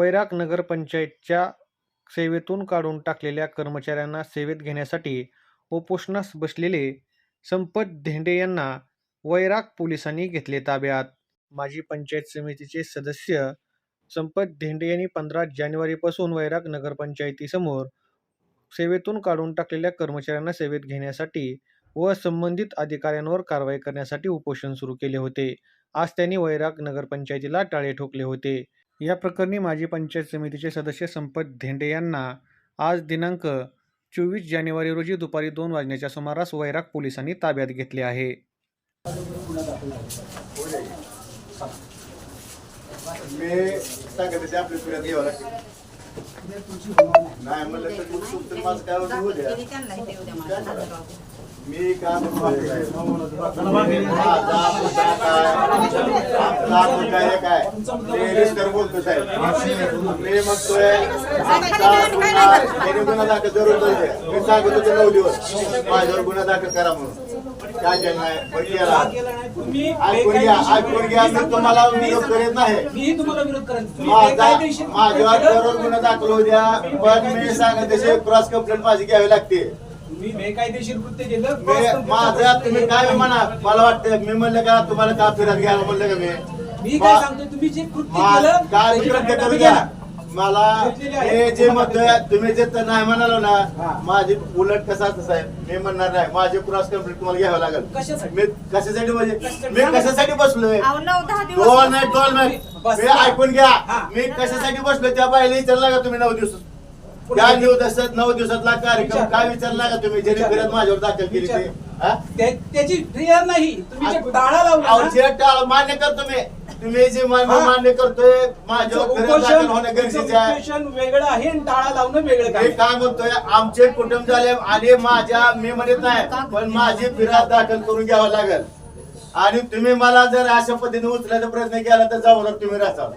वैराग नगरपंचायतच्या सेवेतून काढून टाकलेल्या कर्मचाऱ्यांना सेवेत घेण्यासाठी उपोषणास बसलेले संपत धेंडे यांना वैराग पोलिसांनी घेतले ताब्यात. माजी पंचायत समितीचे सदस्य संपत धेंडे यांनी पंधरा जानेवारीपासून वैराग नगरपंचायतीसमोर सेवेतून काढून टाकलेल्या कर्मचाऱ्यांना सेवेत घेण्यासाठी व संबंधित अधिकाऱ्यांवर कारवाई करण्यासाठी उपोषण सुरू केले होते. आज त्यांनी वैराग नगरपंचायतीला टाळे ठोकले होते. या प्रकरणी माजी पंचायत समितीचे सदस्य संपत धेंडे यांना आज दिनांक चोवीस जानेवारी रोजी दुपारी दोन वाजण्याच्या सुमारास वैराग पोलिसांनी ताब्यात घेतले आहे. नाही तू मी काय? काय? ते बोलतो साहेब. मी म्हणतोय त्याने गुन्हा दाखल जरूर. मी सांगत होतो नऊ दिवस. माझ्यावर गुन्हा दाखल करा म्हणून. काय केलं नाही? तुम्हाला विरोध करीत नाही. माझ्यावर गुन्हा दाखल होऊ द्या. पण मी सांगत तसे क्रॉस कंप्लेंट माझी घ्यावी लागते. तुम्ही बेकायदेशीर कृत्य केलं. मी माझं तुम्ही काय म्हणा मला वाटतं मी म्हणलं का तुम्हाला का फिरत घ्यायला म्हणलं का मी? मी काय सांगतो तुम्ही जे कृत्य मा- केलं काय त्याची कृत्य घटना करू मी द्या. घेणार. मला घेतलेली आहे. हे जे म्हणतोय तुम्ही जे तर नाही म्हणालो हा. ना माझी उलट कसा आहे मी म्हणणार नाही. माझी क्रॉस कंप्लेंट तुम्हाला घ्यावं लागेल. कशासाठी? मी कशासाठी म्हणजे? कशासाठी? मी कशासाठी बसलोय? अहो, नऊ दहा दिवस दोन नाही दोन नाही. बस. मी ऐकून घ्या. हा. मी कशासाठी बसलो त्या बाईला विचारला का तुम्ही नऊ दिवस? त्या नऊ दिवसात नऊ दिवसातला कार्यक्रम विचार. काय विचारला का तुम्ही विचार. फिरत माझ्यावर दाखल केली ते. हा? त्याची क्रिया नाही तुम्ही जे टाळा लावला अहो, ना, जे टाळ मान्य करतो मी तुम्ही जे मा- हा. मान्य करतोय माझ्यावर फिरत दाखल होणं गरजेचं आहे उपोषण वेगळं आहे आणि टाळा लावणं वेगळं मी काय काय म्हणतोय आमचे कुटुंब झाले आणि माझ्या मी म्हणत नाही पण माझी फिर्याद दाखल करून घ्यावं लागेल आणि तुम्ही मला जर अशा पद्धतीने उचलायचा प्रयत्न केला तर जाऊ तुम्ही राहता